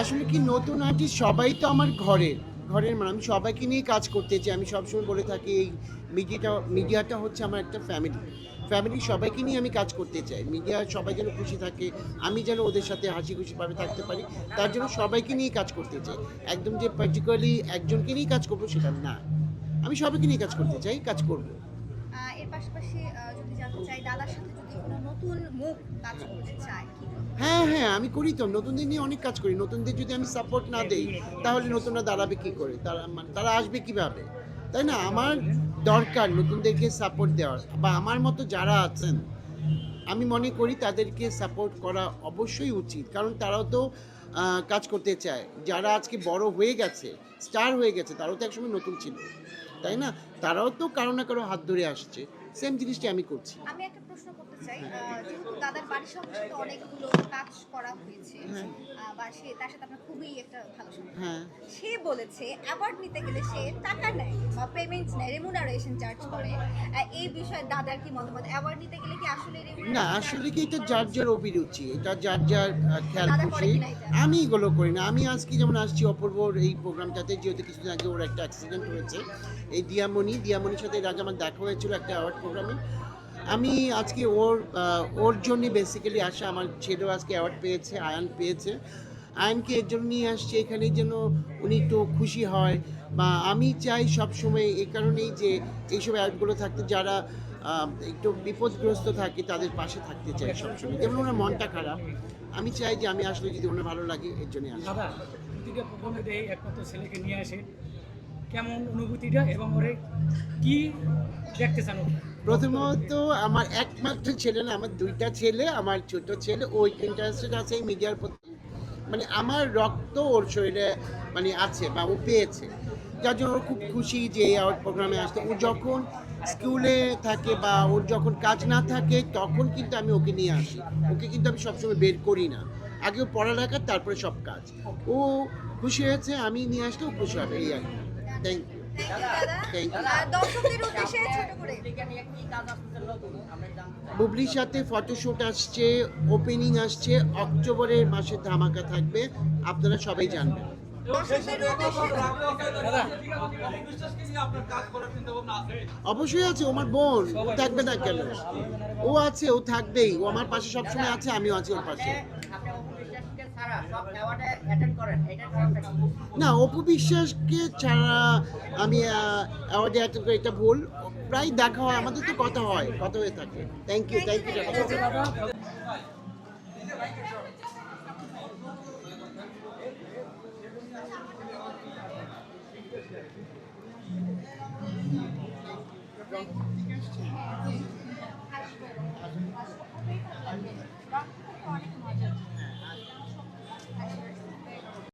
আসলে কি নতুন আর্টিস্ট সবাই তো আমার ঘরের ঘরের মানে আমি সবাইকে নিয়ে কাজ করতে চাই। আমি সবসময় বলে থাকি, এই মিডিয়াটা মিডিয়াটা হচ্ছে আমার একটা ফ্যামিলি ফ্যামিলি সবাইকে নিয়ে আমি কাজ করতে চাই। মিডিয়া সবাই যেন খুশি থাকে, আমি যেন ওদের সাথে হাসি খুশিভাবে থাকতে পারি, তার জন্য সবাইকে নিয়ে কাজ করতে চাই। একদম যে পার্টিকুলারলি একজনকে নিয়ে কাজ করব সেটা না। আমি সবাইকে নিয়ে কাজ করতে চাই, কাজ করব। হ্যাঁ হ্যাঁ আমি করি তো নতুনদের নিয়ে অনেক কাজ করি। নতুনদের যদি আমি সাপোর্ট না দেই, তাহলে নতুনরা দাঁড়াবে কি করে? তারা মানে তারা আসবে কীভাবে? তাই না? আমার দরকার নতুনদেরকে সাপোর্ট দেওয়ার। বা আমার মতো যারা আছেন, আমি মনে করি তাদেরকে সাপোর্ট করা অবশ্যই উচিত। কারণ তারাও তো কাজ করতে চায়। যারা আজকে বড় হয়ে গেছে স্টার হয়ে গেছে, তারাও তো একসময় নতুন ছিল। তাই না? তারাও তো কারও না কারও হাত ধরে আসছে। সেম জিনিসটা আমি করছি। আমি একটা প্রশ্ন করতে চাই যেহেতু দাদার বাড়ির সঙ্গে সাথে অনেকগুলো কাজ করা হয়েছে হ্যাঁ। বা সে তার সাথে আপনার খুবই একটা ভালো সম্পর্ক। হ্যাঁ। সে বলেছে অ্যাওয়ার্ড নিতে গেলে সে টাকা নেয় বা পেমেন্ট নেয় রেমুনারেশন চার্জ করে। এই বিষয়ে দাদার কি মতামত? অ্যাওয়ার্ড নিতে গেলে কি আসলে না আসলে কি এটা যার যার অভিরুচি এটা যার যার খেয়াল খুশি। আমি এগুলো করি না। আমি আজকে যেমন আসছি অপূর্বর এই প্রোগ্রামটাতে যেহেতু কিছুদিন আগে ওর একটা অ্যাক্সিডেন্ট হয়েছে। এই দিয়ামণি দিয়ামণির সাথে এর আগে আমার দেখা হয়েছিল একটা অ্যাওয়ার্ড প্রোগ্রামে আমি আজকে ওর ওর জন্য বেসিক্যালি আসা, আমার ছেলেও আজকে অ্যাওয়ার্ড পেয়েছে, আয়ান পেয়েছে। আয়নকে এর জন্য নিয়ে আসছে এখানে যেন উনি একটু খুশি হয় বা আমি চাই সব সময় এই কারণেই যে এইসব অ্যাডগুলো থাকতে, যারা একটু বিপদগ্রস্ত থাকে, তাদের পাশে থাকতে চাই সবসময়। যেমন ওনার মনটা খারাপ, আমি চাই যে আমি আসলে যদি ওনার ভালো লাগে, এর জন্য আসি। ছেলেকে নিয়ে আসে। কেমন অনুভূতিটা এবং ওরে কি দেখতে চান? প্রথমত আমার একমাত্র ছেলে না, আমার দুইটা ছেলে, আমার ছোট ছেলে ওই ইন্টারেস্টেড আছে এই মিডিয়ার প্রতি। মানে আমার রক্ত ওর শরীরে মানে আছে বা ও পেয়েছে। যার জন্য খুব খুশি যে আওয়ার্ড প্রোগ্রামে আসতে ও যখন স্কুলে থাকে বা ওর যখন কাজ না থাকে, তখন কিন্তু আমি ওকে নিয়ে আসি। ওকে কিন্তু আমি সবসময় বের করি না। আগে ও পড়ালেখা, তারপরে সব কাজ। ও খুশি হয়েছে, আমি নিয়ে আসলে ও খুশি হবে, এই আর থ্যাংক ইউ বুবলির সাথে ফটোশুট আসছে ওপেনিং আসছে অক্টোবরের মাসে ধামাকা থাকবে আপনারা সবাই জানবেন। অবশ্যই আছে ও আমার বোন ও থাকবে না কেন? ও আছে ও থাকবেই ও আমার পাশে সবসময় আছে আমিও আছি ওর পাশে। না অপু বিশ্বাসকে ছাড়া আমি অ্যাওয়ার্ডে অ্যাটেন্ড করি এটা ভুল। প্রায় দেখা হয় আমাদের তো কথা হয় কথা হয়ে থাকে। থ্যাংক ইউ থ্যাংক ইউ দাদা আসব।